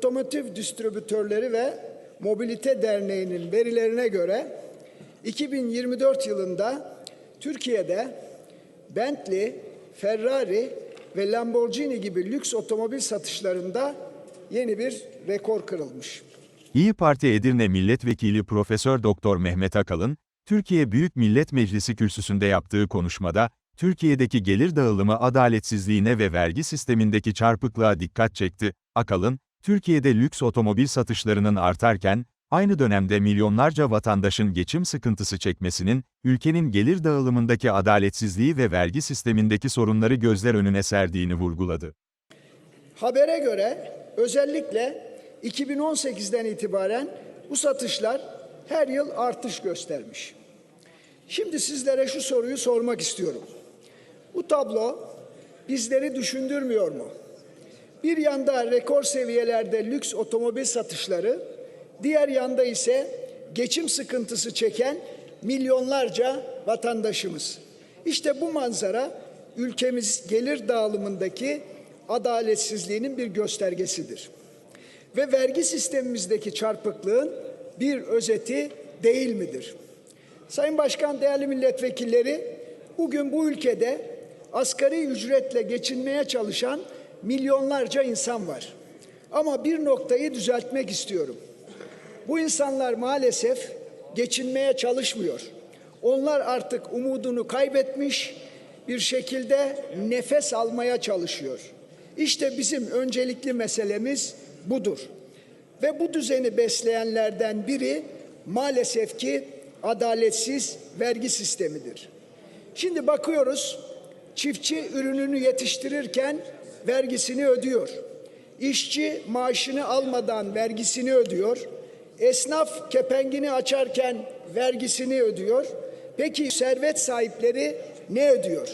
Otomotiv Distribütörleri ve Mobilite Derneği'nin verilerine göre 2024 yılında Türkiye'de Bentley, Ferrari ve Lamborghini gibi lüks otomobil satışlarında yeni bir rekor kırılmış. İyi Parti Edirne Milletvekili Profesör Doktor Mehmet Akalın, Türkiye Büyük Millet Meclisi kürsüsünde yaptığı konuşmada, Türkiye'deki gelir dağılımı adaletsizliğine ve vergi sistemindeki çarpıklığa dikkat çekti. Akalın, Türkiye'de lüks otomobil satışlarının artarken, aynı dönemde milyonlarca vatandaşın geçim sıkıntısı çekmesinin, ülkenin gelir dağılımındaki adaletsizliği ve vergi sistemindeki sorunları gözler önüne serdiğini vurguladı. Habere göre özellikle 2018'den itibaren bu satışlar her yıl artış göstermiş. Şimdi sizlere şu soruyu sormak istiyorum. Bu tablo bizleri düşündürmüyor mu? Bir yanda rekor seviyelerde lüks otomobil satışları, diğer yanda ise geçim sıkıntısı çeken milyonlarca vatandaşımız. İşte bu manzara ülkemiz gelir dağılımındaki adaletsizliğinin bir göstergesidir. Ve vergi sistemimizdeki çarpıklığın bir özeti değil midir? Sayın Başkan, değerli milletvekilleri, bugün bu ülkede asgari ücretle geçinmeye çalışan milyonlarca insan var. Ama bir noktayı düzeltmek istiyorum. Bu insanlar maalesef geçinmeye çalışmıyor. Onlar artık umudunu kaybetmiş, bir şekilde nefes almaya çalışıyor. İşte bizim öncelikli meselemiz budur. Ve bu düzeni besleyenlerden biri maalesef ki adaletsiz vergi sistemidir. Şimdi bakıyoruz çiftçi ürününü yetiştirirken vergisini ödüyor. İşçi maaşını almadan vergisini ödüyor. Esnaf kepengini açarken vergisini ödüyor. Peki servet sahipleri ne ödüyor?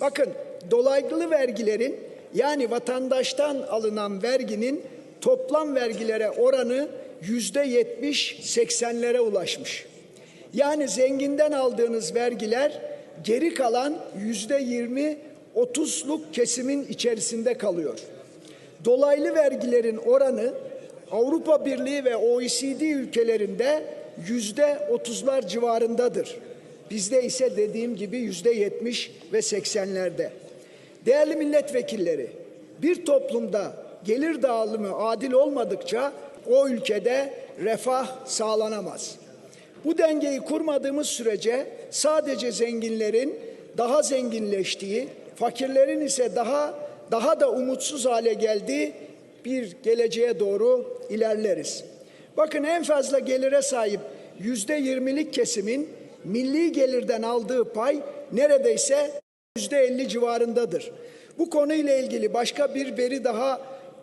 Bakın dolaylı vergilerin yani vatandaştan alınan verginin toplam vergilere oranı yüzde yetmiş seksenlere ulaşmış. Yani zenginden aldığınız vergiler geri kalan yüzde yirmi otuzluk kesimin içerisinde kalıyor. Dolaylı vergilerin oranı Avrupa Birliği ve OECD ülkelerinde yüzde otuzlar civarındadır. Bizde ise dediğim gibi yüzde yetmiş ve seksenlerde. Değerli milletvekilleri, bir toplumda gelir dağılımı adil olmadıkça o ülkede refah sağlanamaz. Bu dengeyi kurmadığımız sürece sadece zenginlerin daha zenginleştiği, fakirlerin ise daha daha da umutsuz hale geldiği bir geleceğe doğru ilerleriz. Bakın en fazla gelire sahip yüzde yirmilik kesimin milli gelirden aldığı pay neredeyse yüzde elli civarındadır. Bu konuyla ilgili başka bir veri daha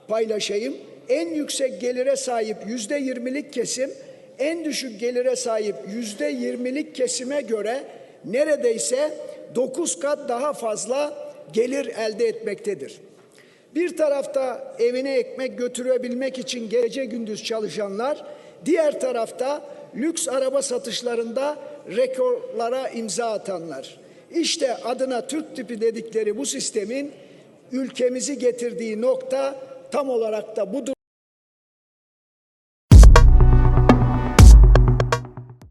paylaşayım. En yüksek gelire sahip yüzde yirmilik kesim, en düşük gelire sahip yüzde yirmilik kesime göre neredeyse dokuz kat daha fazla gelir elde etmektedir. Bir tarafta evine ekmek götürebilmek için gece gündüz çalışanlar, diğer tarafta lüks araba satışlarında rekorlara imza atanlar. İşte adına Türk tipi dedikleri bu sistemin ülkemizi getirdiği nokta tam olarak da budur.